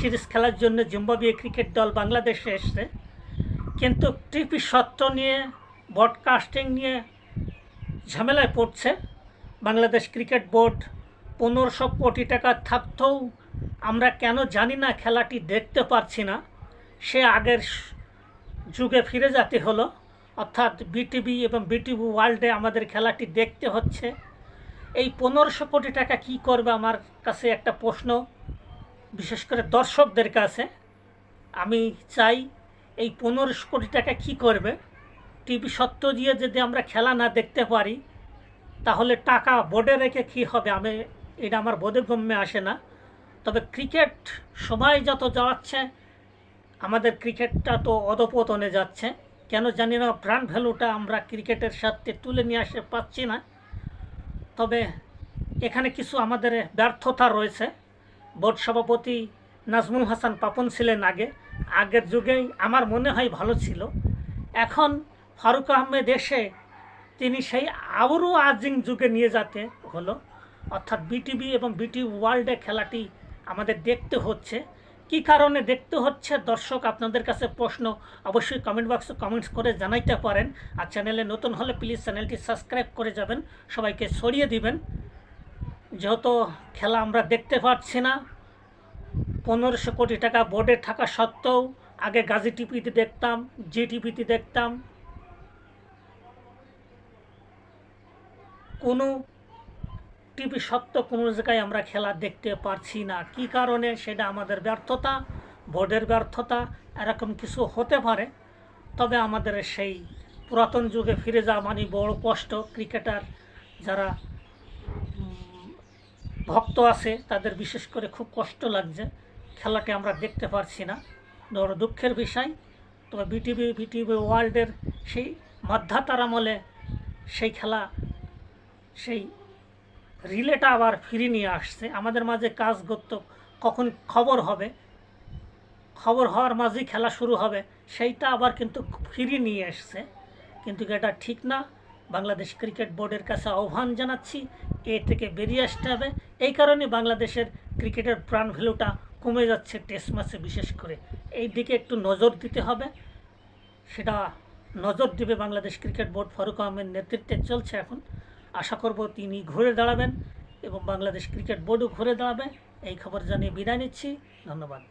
Series খেলার জন্য Zimbabwe cricket দল বাংলাদেশে এসছে। কিন্তু টিপি সত্ত্ব নিয়ে ব্রডকাস্টিং নিয়ে ঝামেলায় পড়ছে। বাংলাদেশ ক্রিকেট বোর্ড পনেরোশো কোটি টাকা থাকতেও আমরা কেন জানি না খেলাটি দেখতে পারছি না। সে আগের যুগে ফিরে যেতে হলো। অর্থাৎ বিটিভি এবং বিটিভি ওয়ার্ল্ডে আমাদের খেলাটি দেখতে হচ্ছে। এই পনেরোশো কোটি টাকা কি করবে আমার কাছে একটা প্রশ্ন। বিশেষ করে দর্শকদের কাছে, আমি চাই এই পনেরোশো কোটি টাকা কি করবে? টিভি সত্য দিয়ে যদি আমরা খেলা না দেখতে পারি, তাহলে টাকা বোর্ডে রেখে কী হবে? আমি, এটা আমার বোধগম্যে আসে না। তবে ক্রিকেট সময় যত যাচ্ছে আমাদের ক্রিকেটটা তো অধপতনে যাচ্ছে। কেন জানি না, ব্র্যান্ড ভ্যালুটা আমরা ক্রিকেটের সাথে তুলে নিয়ে আসতে পারছি না। তবে এখানে কিছু আমাদের ব্যর্থতা রয়েছে। বোর্ড সভাপতি নাজমুল হাসান পাপন ছিলেন আগে। আগের যুগেই আমার মনে হয় ভালো ছিল। এখন ফারুক আহমেদ এসে তিনি সেই আবারও আজিং যুগে নিয়ে যেতে হলো। অর্থাৎ বিটিভি এবং বিটি ওয়ার্ল্ডে খেলাটি আমাদের দেখতে হচ্ছে। কি কারণে দেখতে হচ্ছে? দর্শক, আপনাদের কাছে প্রশ্ন অবশ্যই কমেন্ট বক্সে কমেন্টস করে জানাইতে পারেন। আর চ্যানেলে নতুন হলে প্লিজ চ্যানেলটি সাবস্ক্রাইব করে যাবেন। সবাইকে সরিয়ে দিবেন। যেহেতু খেলা আমরা দেখতে পাচ্ছি না, পনেরোশো কোটি টাকা বোর্ডে থাকা সত্ত্বেও আগে গাজী টিভিতে দেখতাম জি টিভিতে দেখতাম। কোনো টিভি সত্ত্ব কোনো জায়গায় আমরা খেলা দেখতে পারছি না। কি কারণে? সেটা আমাদের ব্যর্থতা বোর্ডের ব্যর্থতা, এরকম কিছু হতে পারে। তবে আমাদের সেই পুরাতন যুগে ফিরে যাওয়া মানে বড় কষ্ট। ক্রিকেটার যারা ভক্ত আছে, তাদের বিশেষ করে খুব কষ্ট লাগছে। খেলাটি আমরা দেখতে পারছি না। বড় দুঃখের বিষয়, তবে বিটিভি বিটিভি ওয়ার্ল্ডের সেই মাধ্যাতার আমলে সেই খেলা, সেই রিলেটা আবার ফিরিয়ে নিয়ে আসছে। আমাদের মাঝে কাজ করত, কখন খবর হবে, খবর হওয়ার মাঝেই খেলা শুরু হবে, সেইটা আবার কিন্তু ফিরিয়ে নিয়ে এসছে। কিন্তু এটা ঠিক না? বাংলাদেশ ক্রিকেট বোর্ডের কাছে আহ্বান জানাচ্ছি, এ থেকে বেরিয়ে আসতে হবে। এই কারণে বাংলাদেশের ক্রিকেটের প্রাণ ভ্যালুটা কমে যাচ্ছে টেস্ট ম্যাচে বিশেষ করে। এই দিকে একটু নজর দিতে হবে। সেটা নজর দেবে বাংলাদেশ ক্রিকেট বোর্ড ফারুক আহমেদ নেতৃত্বে চলছে এখন। আশা করব তিনি ঘুরে দাঁড়াবেন এবং বাংলাদেশ ক্রিকেট বোর্ডও ঘুরে দাঁড়াবে। এই খবর জানিয়ে বিদায় নিচ্ছি। ধন্যবাদ।